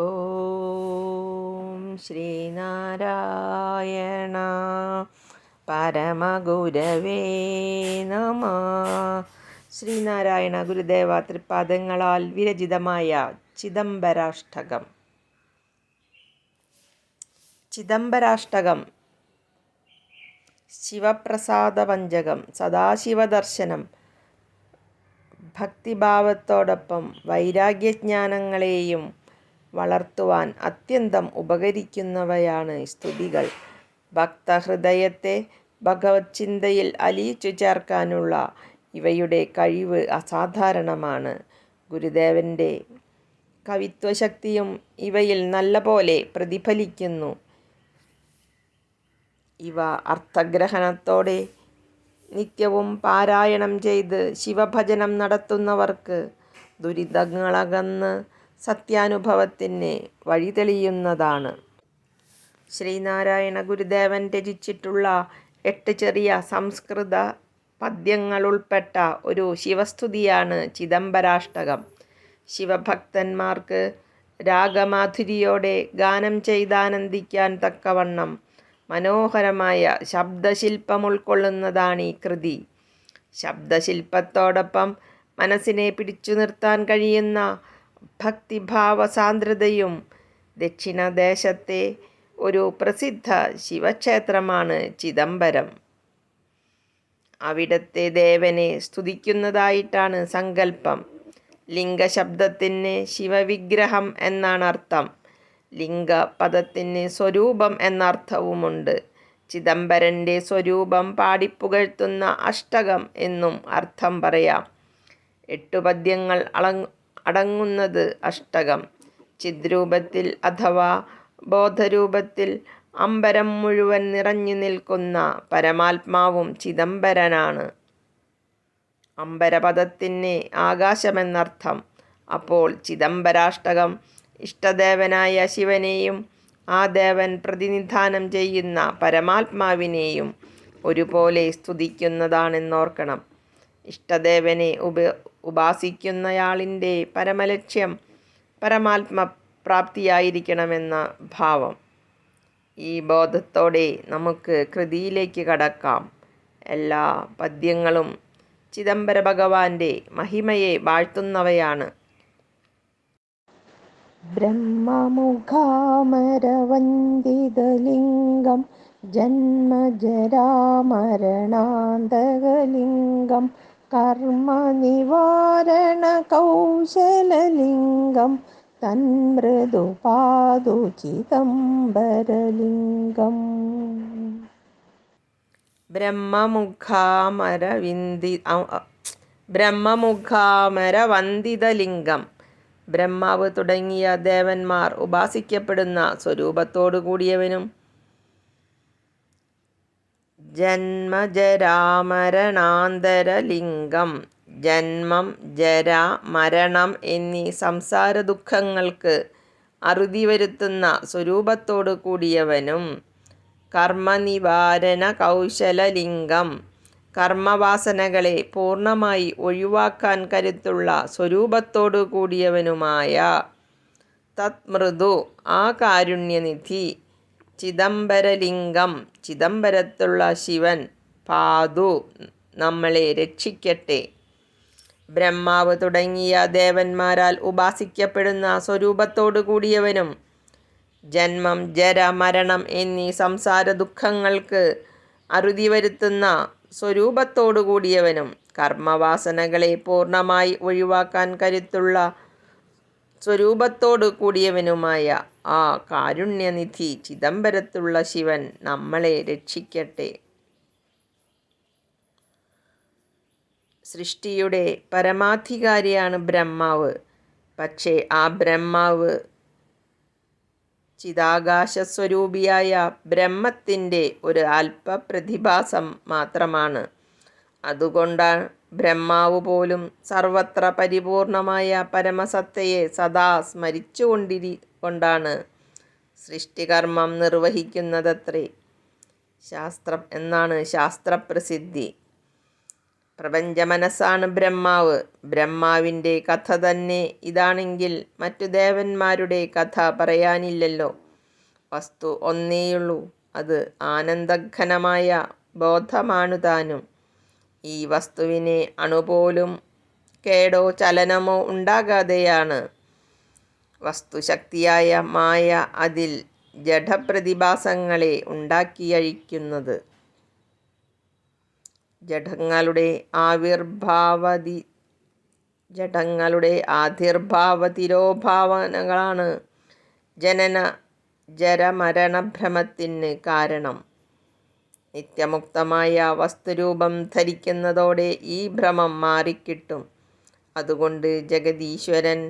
ഓം ശ്രീനാരായണ പരമഗുരവേ നമ. ശ്രീനാരായണ ഗുരുദേവ തൃപാദങ്ങളാൽ വിരചിതമായ ചിദംബരാഷ്ടകം. ചിദംബരാഷ്ടകം ശിവപ്രസാദപഞ്ചകം സദാശിവദർശനം ഭക്തിഭാവത്തോടൊപ്പം വൈരാഗ്യജ്ഞാനങ്ങളെയും വളർത്തുവാൻ അത്യന്തം ഉപകരിക്കുന്നവയാണ് സ്തുതികൾ. ഭക്തഹൃദയത്തെ ഭഗവത് ചിന്തയിൽ അലിയിച്ചു ചേർക്കാനുള്ള ഇവയുടെ കഴിവ് അസാധാരണമാണ്. ഗുരുദേവന്റെ കവിത്വശക്തിയും ഇവയിൽ നല്ലപോലെ പ്രതിഫലിക്കുന്നു. ഇവ അർത്ഥഗ്രഹണത്തോടെ നിത്യവും പാരായണം ചെയ്ത് ശിവഭജനം നടത്തുന്നവർക്ക് ദുരിതങ്ങളകന്ന് സത്യാനുഭവത്തിന് വഴിതെളിയുന്നതാണ്. ശ്രീനാരായണ ഗുരുദേവൻ രചിച്ചിട്ടുള്ള എട്ട് ചെറിയ സംസ്കൃത പദ്യങ്ങളുൾപ്പെട്ട ഒരു ശിവസ്തുതിയാണ് ചിദംബരാഷ്ടകം. ശിവഭക്തന്മാർക്ക് രാഗമാധുരിയോടെ ഗാനം ചെയ്താനന്ദിക്കാൻ തക്കവണ്ണം മനോഹരമായ ശബ്ദശില്പം ഉൾക്കൊള്ളുന്നതാണ് ഈ കൃതി. ശബ്ദശില്പത്തോടൊപ്പം മനസ്സിനെ പിടിച്ചു നിർത്താൻ കഴിയുന്ന ഭക്തിഭാവ സാന്ദ്രതയും ദക്ഷിണദേശത്തെ ഒരു പ്രസിദ്ധ ശിവക്ഷേത്രമാണ് ചിദംബരം. അവിടത്തെ ദേവനെ സ്തുതിക്കുന്നതായിട്ടാണ് സങ്കല്പം. ലിംഗശബ്ദത്തിന് ശിവവിഗ്രഹം എന്നാണ് അർത്ഥം. ലിംഗ ലിംഗപദത്തിന് സ്വരൂപം എന്നർത്ഥവുമുണ്ട്. ചിദംബരന്റെ സ്വരൂപം പാടിപ്പുകഴ്ത്തുന്ന അഷ്ടകം എന്നും അർത്ഥം പറയാം. എട്ടു പദ്യങ്ങൾ അളങ് അടങ്ങുന്നത് അഷ്ടകം. ചിദ്രൂപത്തിൽ അഥവാ ബോധരൂപത്തിൽ അമ്പരം മുഴുവൻ നിറഞ്ഞു നിൽക്കുന്ന പരമാത്മാവും ചിദംബരനാണ്. അമ്പരപദത്തിന് ആകാശമെന്നർത്ഥം. അപ്പോൾ ചിദംബരാഷ്ടകം ഇഷ്ടദേവനായ ശിവനെയും ആ ദേവൻ പ്രതിനിധാനം ചെയ്യുന്ന പരമാത്മാവിനെയും ഒരുപോലെ സ്തുതിക്കുന്നതാണെന്നോർക്കണം. ഇഷ്ടദേവനെ ഉപ ഉപാസിക്കുന്നയാളിന്റെ പരമലക്ഷ്യം പരമാത്മപ്രാപ്തിയായിരിക്കണമെന്ന ഭാവം. ഈ ബോധത്തോടെ നമുക്ക് കൃതിയിലേക്ക് കടക്കാം. എല്ലാ പദ്യങ്ങളും ചിദംബര ഭഗവാന്റെ മഹിമയെ വാഴ്ത്തുന്നവയാണ്. ബ്രഹ്മമുഖാമരവന്തിതലിംഗം ജന്മജരാമരണാന്തകലിംഗം कर्मनिवारणकौशललिङ्गं तन्मृदुपादुचिदम्बरलिङ्गम् ബ്രഹ്മമുഖാമരവിന്ദി ബ്രഹ്മമുഖാമരവന്ദിതലിംഗം ബ്രഹ്മാവ് തുടങ്ങിയ ദേവന്മാർ ഉപാസിക്കപ്പെടുന്ന സ്വരൂപത്തോടു കൂടിയവനും ജന്മജരാമരണാന്തരലിംഗം. ജന്മം ജര മരണം എന്നീ സംസാര ദുഃഖങ്ങൾക്ക് അറുതി വരുത്തുന്ന സ്വരൂപത്തോടു കൂടിയവനും കർമ്മനിവാരണ കൗശലലിംഗം കർമ്മവാസനകളെ പൂർണമായി ഒഴിവാക്കാൻ കരുത്തുള്ള സ്വരൂപത്തോടു കൂടിയവനുമായ തത്മൃദു ആ കാരുണ്യനിധി ചിദംബരലിംഗം ചിദംബരത്തുള്ള ശിവൻ പാതു നമ്മളെ രക്ഷിക്കട്ടെ. ബ്രഹ്മാവ് തുടങ്ങിയ ദേവന്മാരാൽ ഉപാസിക്കപ്പെടുന്ന സ്വരൂപത്തോടു കൂടിയവനും ജന്മം ജര മരണം എന്നീ സംസാര ദുഃഖങ്ങൾക്ക് അറുതി വരുത്തുന്ന സ്വരൂപത്തോടു കൂടിയവനും കർമ്മവാസനകളെ പൂർണമായി ഒഴിവാക്കാൻ കരുത്തുള്ള സ്വരൂപത്തോടു കൂടിയവനുമായ ആ കാരുണ്യനിധി ചിദംബരത്തുള്ള ശിവൻ നമ്മളെ രക്ഷിക്കട്ടെ. സൃഷ്ടിയുടെ പരമാധികാരിയാണ് ബ്രഹ്മാവ്. പക്ഷേ ആ ബ്രഹ്മാവ് ചിതാകാശസ്വരൂപിയായ ബ്രഹ്മത്തിന്റെ ഒരു അല്പപ്രതിഭാസം മാത്രമാണ്. അതുകൊണ്ടാണ് ബ്രഹ്മാവ് പോലും സർവത്ര പരിപൂർണമായ പരമസത്തയെ സദാ സ്മരിച്ചുകൊണ്ടിരി കൊണ്ടാണ് സൃഷ്ടികർമ്മം നിർവഹിക്കുന്നതത്രേ. ശാസ്ത്രം എന്നാണ് ശാസ്ത്രപ്രസിദ്ധി. പ്രപഞ്ച മനസ്സാണ് ബ്രഹ്മാവ്. ബ്രഹ്മാവിന്റെ കഥ തന്നെ ഇതാണെങ്കിൽ മറ്റു ദേവന്മാരുടെ കഥ പറയാനില്ലല്ലോ. വസ്തു ഒന്നേയുള്ളൂ. അത് ആനന്ദഘനമായ ബോധമാണു താനും. ഈ വസ്തുവിനെ അണുപോലും കേടോ ചലനമോ ഉണ്ടാകാതെയാണ് വസ്തുശക്തിയായ മായ അതിൽ ജഡപ്രതിഭാസങ്ങളെ ഉണ്ടാക്കിയഴിക്കുന്നത്. ജഡങ്ങളുടെ ആവിർഭാവതി ജഡങ്ങളുടെ ആതിർഭാവ തിരോഭാവനകളാണ് ജനന ജരമരണഭ്രമത്തിന് കാരണം. നിത്യമുക്തമായ വസ്തുരൂപം ധരിക്കുന്നതോടെ ഈ ഭ്രമം മാറിക്കിട്ടും. അതുകൊണ്ട് ജഗദീശ്വരൻ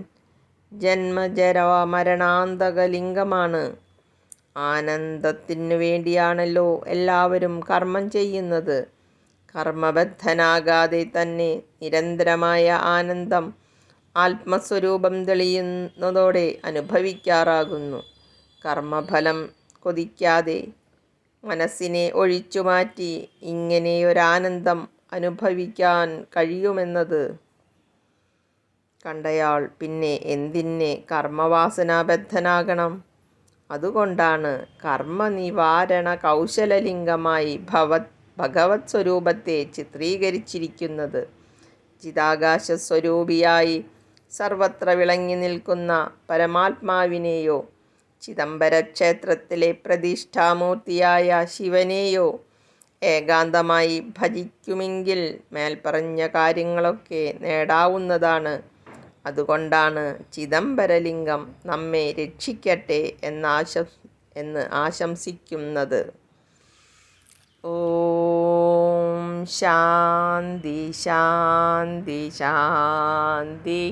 ജന്മജര മരണാന്തകലിംഗമാണ് ആനന്ദത്തിനു വേണ്ടിയാണല്ലോ എല്ലാവരും കർമ്മം ചെയ്യുന്നത്. കർമ്മബദ്ധനാകാതെ തന്നെ നിരന്തരമായ ആനന്ദം ആത്മസ്വരൂപം തെളിയുന്നതോടെ അനുഭവിക്കാറാകുന്നു. കർമ്മഫലം കൊതിക്കാതെ മനസ്സിനെ ഒഴിച്ചുമാറ്റി ഇങ്ങനെയൊരാനന്ദം അനുഭവിക്കാൻ കഴിയുമെന്നത് കണ്ടയാൾ പിന്നെ എന്തിന് കർമ്മവാസനാബദ്ധനാകണം. അതുകൊണ്ടാണ് കർമ്മനിവാരണ കൗശലലിംഗമായി ഭവത് ഭഗവത് സ്വരൂപത്തെ ചിത്രീകരിച്ചിരിക്കുന്നത്. ചിതാകാശ സ്വരൂപിയായി സർവത്ര വിളങ്ങി നിൽക്കുന്ന പരമാത്മാവിനെയോ ചിദംബരക്ഷേത്രത്തിലെ പ്രതിഷ്ഠാമൂർത്തിയായ ശിവനെയോ ഏകാന്തമായി ഭജിക്കുമെങ്കിൽ മേൽപ്പറഞ്ഞ കാര്യങ്ങളൊക്കെ നേടാവുന്നതാണ് അതുകൊണ്ടാണ് ചിദംബരലിംഗം നമ്മെ രക്ഷിക്കട്ടെ എന്നാശ എന്ന് ആശംസിക്കുന്നത്. ഓം ശാന്തി ശാന്തി ശാന്തി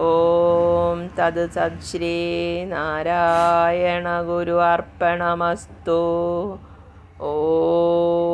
ഓം തത് സത് ശ്രീ നാരായണ ഗുരു അർപ്പണമസ്തു. ഓം